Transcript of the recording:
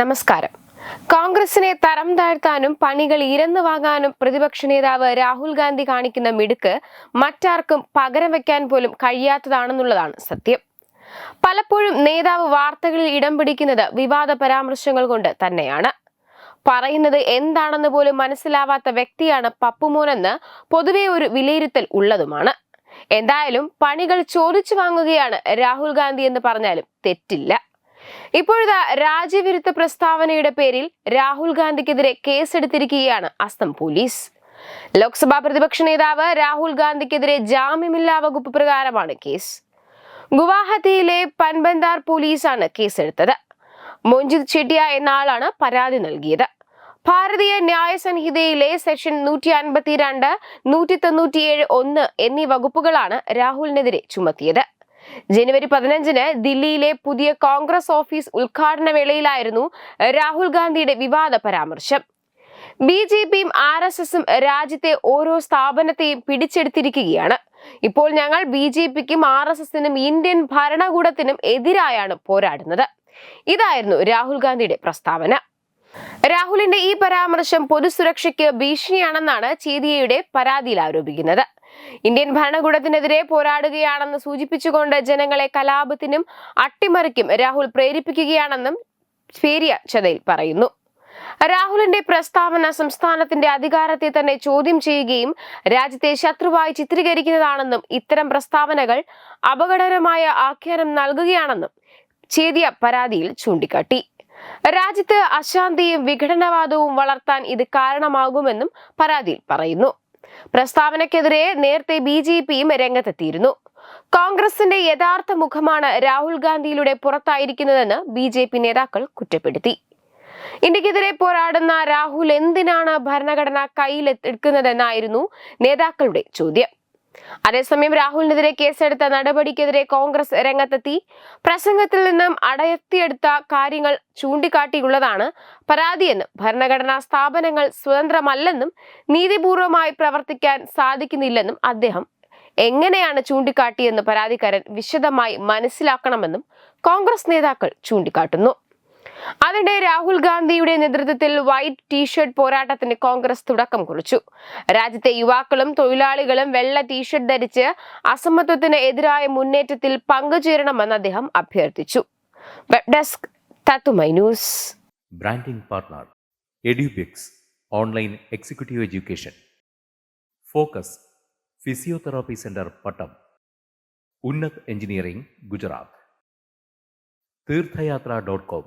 നമസ്കാരം കോൺഗ്രസിനെ തരം താഴ്ത്താനും പണികൾ ഇരന്നു വാങ്ങാനും പ്രതിപക്ഷ നേതാവ് രാഹുൽ ഗാന്ധി കാണിക്കുന്ന മിടുക്ക് മറ്റാർക്കും പകരം വയ്ക്കാൻ പോലും കഴിയാത്തതാണെന്നുള്ളതാണ് സത്യം പലപ്പോഴും നേതാവ് വാർത്തകളിൽ ഇടം പിടിക്കുന്നത് വിവാദ പരാമർശങ്ങൾ കൊണ്ട് തന്നെയാണ് പറയുന്നത് എന്താണെന്ന് പോലും മനസ്സിലാവാത്ത വ്യക്തിയാണ് പപ്പുമോനെന്ന് പൊതുവെ ഒരു വിലയിരുത്തൽ ഉള്ളതുമാണ് എന്തായാലും പണികൾ ചോദിച്ചു വാങ്ങുകയാണ് രാഹുൽ ഗാന്ധി എന്ന് പറഞ്ഞാലും തെറ്റില്ല ഇപ്പോഴത്തെ രാജ്യവിരുദ്ധ പ്രസ്താവനയുടെ പേരിൽ രാഹുൽ ഗാന്ധിക്കെതിരെ കേസെടുത്തിരിക്കുകയാണ് അസം പോലീസ് ലോക്സഭാ പ്രതിപക്ഷ നേതാവ് രാഹുൽ ഗാന്ധിക്കെതിരെ ജാമ്യമില്ലാ വകുപ്പ് പ്രകാരമാണ് കേസ് ഗുവാഹത്തിയിലെ പൻബന്ദാർ പോലീസാണ് കേസെടുത്തത് മോഞ്ചിത് ചെട്ടിയ എന്നാളാണ് പരാതി നൽകിയത് ഭാരതീയ ന്യായ സംഹിതയിലെ സെക്ഷൻ നൂറ്റി അൻപത്തിരണ്ട് നൂറ്റി തൊണ്ണൂറ്റിയേഴ് ഒന്ന് എന്നീ വകുപ്പുകളാണ് രാഹുലിനെതിരെ ചുമത്തിയത് ജനുവരി പതിനഞ്ചിന് ദില്ലിയിലെ പുതിയ കോൺഗ്രസ് ഓഫീസ് ഉദ്ഘാടന വേളയിലായിരുന്നു രാഹുൽ ഗാന്ധിയുടെ വിവാദ പരാമർശം ബി ജെ പിയും ആർ എസ് എസും രാജ്യത്തെ ഓരോ സ്ഥാപനത്തെയും പിടിച്ചെടുത്തിരിക്കുകയാണ് ഇപ്പോൾ ഞങ്ങൾ ബി ജെ പിക്കും ആർ എസ് എസിനും ഇന്ത്യൻ ഭരണകൂടത്തിനും എതിരായാണ് പോരാടുന്നത് ഇതായിരുന്നു രാഹുൽ ഗാന്ധിയുടെ പ്രസ്താവന രാഹുലിന്റെ ഈ പരാമർശം പൊതുസുരക്ഷയ്ക്ക് ഭീഷണിയാണെന്നാണ് ചേതിയയുടെ പരാതിയിൽ ആരോപിക്കുന്നത് ഇന്ത്യൻ ഭരണകൂടത്തിനെതിരെ പോരാടുകയാണെന്ന് സൂചിപ്പിച്ചുകൊണ്ട് ജനങ്ങളെ കലാപത്തിനും അട്ടിമറിക്കും രാഹുൽ പ്രേരിപ്പിക്കുകയാണെന്നും പേരിയ ചതയിൽ പറയുന്നു രാഹുലിന്റെ പ്രസ്താവന സംസ്ഥാനത്തിന്റെ അധികാരത്തെ തന്നെ ചോദ്യം ചെയ്യുകയും രാജ്യത്തെ ശത്രുവായി ചിത്രീകരിക്കുന്നതാണെന്നും ഇത്തരം പ്രസ്താവനകൾ അപകടകരമായ ആഖ്യാനം നൽകുകയാണെന്നും ചേതിയ പരാതിയിൽ ചൂണ്ടിക്കാട്ടി രാജ്യത്ത് അശാന്തിയും വിഘടനവാദവും വളർത്താൻ ഇത് കാരണമാകുമെന്നും പരാതിയിൽ പറയുന്നു പ്രസ്താവനക്കെതിരെ നേരത്തെ ബി ജെ പിയും രംഗത്തെത്തിയിരുന്നു കോൺഗ്രസിന്റെ യഥാർത്ഥ മുഖമാണ് രാഹുൽ ഗാന്ധിയിലൂടെ പുറത്തായിരിക്കുന്നതെന്ന് ബി ജെ പി നേതാക്കൾ കുറ്റപ്പെടുത്തി ഇന്ത്യക്കെതിരെ പോരാടുന്ന രാഹുൽ എന്തിനാണ് ഭരണഘടന കയ്യിലെടുക്കുന്നതെന്നായിരുന്നു നേതാക്കളുടെ ചോദ്യം അതേസമയം രാഹുലിനെതിരെ കേസെടുത്ത നടപടിക്കെതിരെ കോൺഗ്രസ് രംഗത്തെത്തി പ്രസംഗത്തിൽ നിന്നും അടയത്തിയെടുത്ത കാര്യങ്ങൾ ചൂണ്ടിക്കാട്ടിയുള്ളതാണ് പരാതിയെന്നും ഭരണഘടനാ സ്ഥാപനങ്ങൾ സ്വതന്ത്രമല്ലെന്നും നീതിപൂർവമായി പ്രവർത്തിക്കാൻ സാധിക്കുന്നില്ലെന്നും അദ്ദേഹം എങ്ങനെയാണ് ചൂണ്ടിക്കാട്ടിയെന്ന് പരാതിക്കാരൻ വിശദമായി മനസ്സിലാക്കണമെന്നും കോൺഗ്രസ് നേതാക്കൾ ചൂണ്ടിക്കാട്ടുന്നു അതിനിടെ രാഹുൽ ഗാന്ധിയുടെ നേതൃത്വത്തിൽ വൈറ്റ് ടീഷർട്ട് പോരാട്ടത്തിന് കോൺഗ്രസ് തുടക്കം കുറിച്ചു രാജ്യത്തെ യുവാക്കളും തൊഴിലാളികളും വെള്ള ടീഷർട്ട് ധരിച്ച് അസമത്വത്തിന് എതിരായ മുന്നേറ്റത്തിൽ പങ്കുചേരണമെന്ന് അദ്ദേഹം അഭ്യർത്ഥിച്ചു വെബ് ഡെസ്ക് തത്തുമൈ news branding partner Edubix online executive education focus physiotherapy centre Pattom Unnat engineering Gujarat Theerthayathra dot com